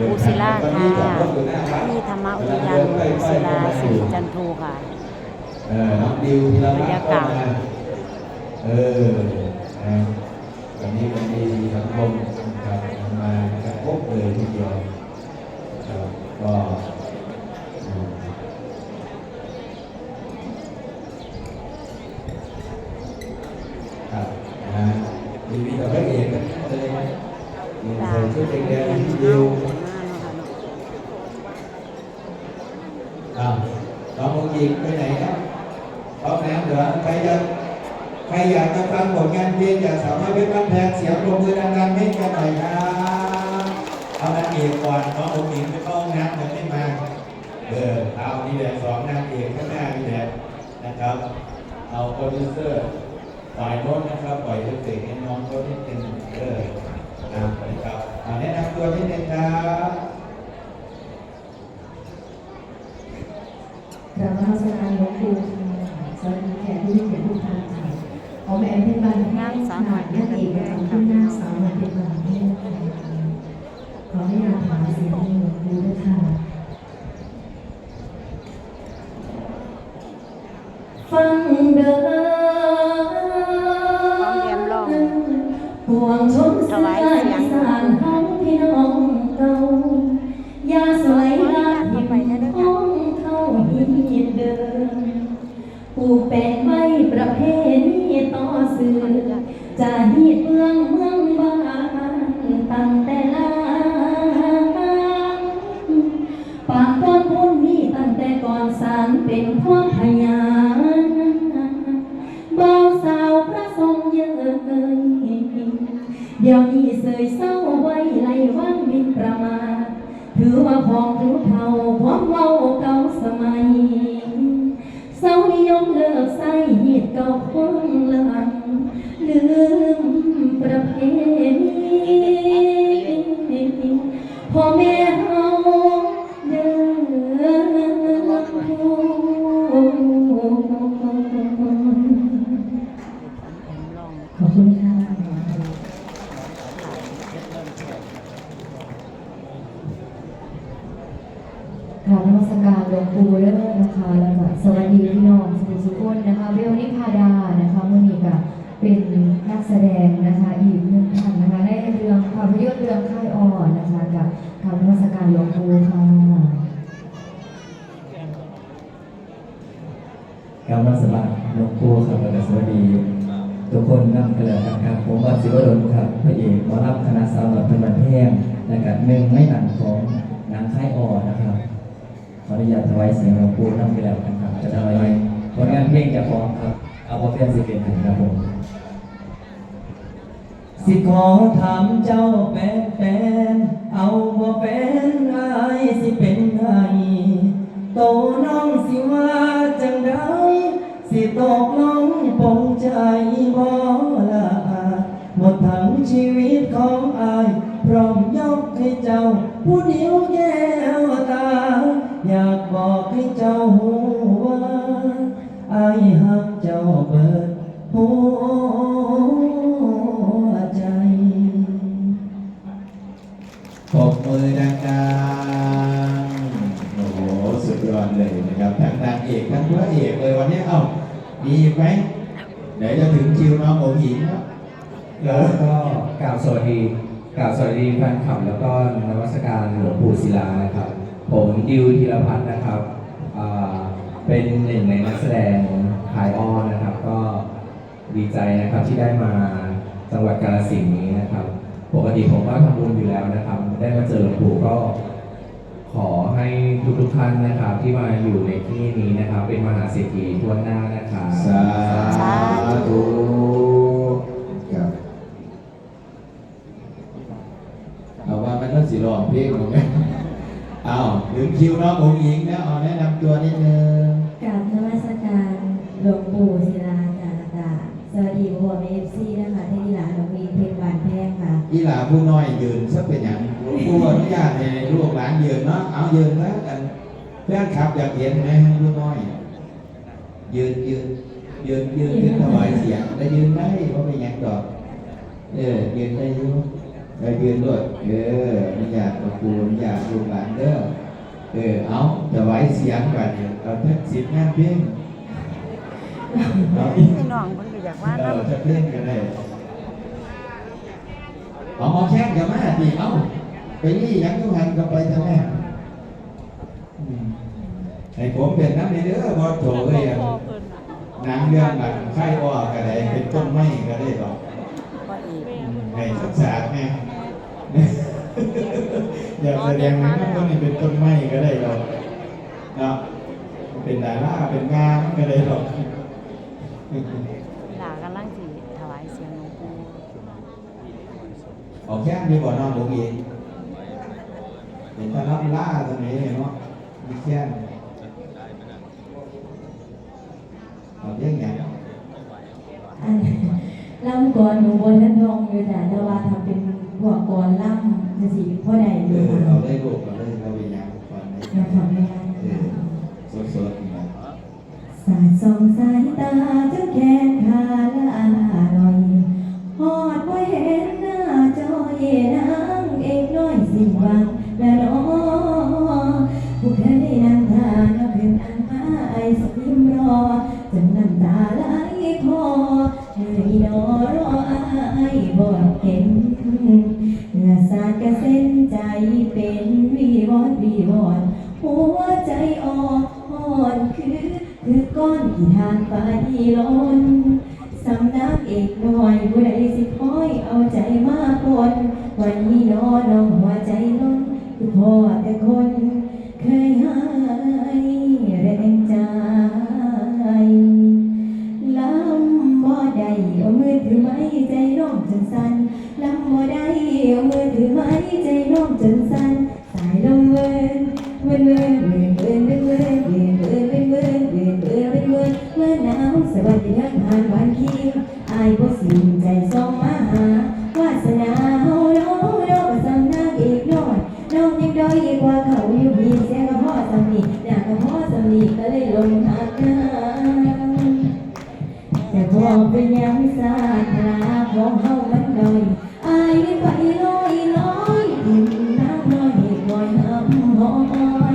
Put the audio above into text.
ปูศิลาค่ะที่ธรรมอุทยานปูศิลาสิริจันทูค่ะเออน้องดิวธีรพัฒน์บรรยากาศเออนะวันนี้วันนี้สังคมมากระทบเลยทีเดียวครับก็อืมครับนะมีมีแต่พระเอกนะเลยมี ดา ใส่ ว ชุดแด เรีย ง น ๆที่ เฮา ดิว เดินหน้าเนาะค่ะเนาะ อ้าวน้ององค์หญิงไปไหนครับพร้อมแล้วเหรอใครจะใครอยากจะฟังผลงานเพลงอยากสามารถเป็นบ้านแพงเสียงปรบมือดังๆให้กันหน่อยครับเอานางเอกก่อนน้ององค์หญิงไปเข้าห้องน้ำยังไม่มาเออเอานี่แหละสองนางเอกข้างหน้านี่แหละนะครับ เอาโปรดิวเซอร์ฝ่ายโน้นนะครับปล่อยเสียงให้น้องเขานิดนึงเออนะครับอ่าแนะนำตัวนิดนึงครับ กราบนมัสการหลวงปู่ค่ะสวัสดีแขกผู้มีเกียรติทุกท่านค่ะขอแม่เป็นบันนางสาวหน่อยนั่นเองนะคะที่นางสาวหน่อยเป็นบันที่ขอให้นางถามสิ่งที่หลวงปู่ด้วยค่ะื่อจะหีดเมืองเมืองบ้านตั้งแต่ลาปากต้นพุ่นนี้ตั้งแต่ก่อนสร้างเป็นความพยานบ่าวสาวพระทรงเยอะเกินเดี๋ยวนี้เสยเศร้าไว้ไล่ว่างมินประมาทถือว่าของรู้เท่าความเว้าเก่าสมัยเศร้านิยมเลิกใส่เหีดเก่าคงหลัง ลืมประเพณีพ่อแม่เฮาเด้อขอบคุณค่ะกราบนมัสการหลวงปู่เด้อนะคะแล้วก็สวัสดีพี่น้องสุสุคนนะคะเบลนิพาดานะคะมื่อนี้ก็ เป็นนักแสดงนะคะอีกหนึ่งท่านนะคะในเรื่องภาพยนตร์เรื่องค่ายอ่อนนะคะกับกราบนมัสการหลวงปู่ค่ะครับมสมัครหลวงปู่ครับและสวัสดี ทุกคนนั่งกันแล้วครับ ผมวัดศิวดลครับพระเอกหมอรับคณะสาวหลับพันบันแห้งและกับหนึ่งไม่หนังของนังค่ายอ่อนนะครับขออนุญาตถวายเสียงหลวงปู่นั่งไปแล้วกันครับจะทำอะไรผลงานเพลงจะฟ้องครับเอาพอเพียนสิเป็นถึงครับผม สิขอถามเจ้าแฟนแฟนเอาบ่แฟนอายสิเป็นไงโตน้องสิว่าจังไดสิตกลงปงใจบ่ละอาหมดทั้งชีวิตของอาย พร้อมยกให้เจ้า ผู้เดียวแก้วตา อยากบอกให้เจ้าหูว่าอายหักเจ้าเบิดหัว ปบมือดังๆโอ้โหสุดยอดเลยนะครับทั้งนางเอกทั้งพระเอกเลยวันนี้เอ้ามีอีกไหมเดี๋ยวจะถึงคิวน้องอหญิงแล้วแล้วก็กล่าวสวัสดีกล่าวสวัสดีแฟนคลับแล้วก็นวัสการหลวงปู่ศิลานะครับ ผมดิวธีรพัฒน์นะครับเป็นหนึ่งในนักแสดงขายอ้อนนะครับ ก็ดีใจนะครับที่ได้มาจังหวัดกาฬสินธุ์นี้นะครับ ปกติผมก็ทำบุญอยู่แล้วนะครับ ได้มาเจอหลวงปู่ก็ขอให้ทุกๆท่านนะครับ ที่มาอยู่ในที่นี้นะครับ เป็นมหาเศรษฐีทั่วหน้านะครับสาธุครับเอาว่ามันต้องสิร้องเพลงหรือไงเอาถึงคิวน้ององค์หญิงแล้วเอาแนะนำตัวนิดนึงกราบนมัสการหลวงปู่ศิลาจารตาสวัสดีพ่อแม่เอฟซี อีหลาผู้น้อยยืนสักเป็นอย่างผู้อนุญาตให้ลูกหลานยืนเนาะเอายืนแล้วกันเพื่อนขับอยากเห็นไหมผู้น้อย ยืนยืนยืนยืนยืนถวายเสียงแต่ยืนได้เพราะเป็นอย่างดอกเออยืนได้อยุ่ไปยืนด้วยเออไม่อยากกับครูไม่อยากลูกหลานเด้อเออเอาจะไว้เสียงกันเนี่ยเอาเพิ่สิบงานเพียงเอาอีกพี่น้องเพิ่นก็อยากว่าเอนํอจะเพียงกันได้ เอาหมอแข้งกับแม่ดีเอาไปนี่ยังอยุ่งหันกับไปทำแม่อืมให้ผมเป็นน้ำในเด้อบอสโถเอ้ยอะหนังเรื่องหลังไข้อ้อก็ได้เป็นต้นไม้ก็ได้หรอกก็อีกให้ศึกษาแม่อยากแสดงว่าต้นนี้เป็นต้นไม้ก็ได้หรอกเนาะเป็นดาราเป็นงามก็ได้หรอกหลากำลังสิถวายเสียงหลวงปู่ ออกแค่มีบ่อนอนหลวงเองเป็นตะลับล่าตรงนี้เนาะมีแค่เอาเรื่องอย่างอันลำก่อนหนูบนนั้นทองอยู่แต่แต่ว่าทำเป็นพวกก่อนล่ำจะสิพ่อใดอเอยู่อค่ะเอาได้ลูกเอาได้เราไปยังก่อนไหนเราทำไม่ได้เออสดๆนี่นะสาดส่องสายตาจนแข เป็นวีวอนวีวอนหัวใจอ่อนอ่อนคือ คือก้อนที่ทางฟ้าที่ล้นสำนักเอกหน่อยผู้ใดสิคอยเอาใจมาปนวันนี้นอนน้องหัวใจล้นคือพ่อแต่คน เคยให้แรงใจลำบ่ได้เอามือถือไม้ใจน้องจนสั่นลำบ่ได้เอามือ ถือไม้ใจน้องจนสั่นสายลมเวินเวินเวินเวินเวินเวินเวินเวินเวินเวินเวินเวินเวินเวินเวินเมื่อหนาวสวัสดีทักทานวันคีอายบ่สิ้นใจส่องมาหาวาสนาเฮาเนาะเนาะก็สำนักอีกน่อยน้องยังด้อยกว่าเขาอยู่พี่เสียก็พอสำนีอยากก็พอสำนีก็เลยลงหักน้ Oh. oh, oh.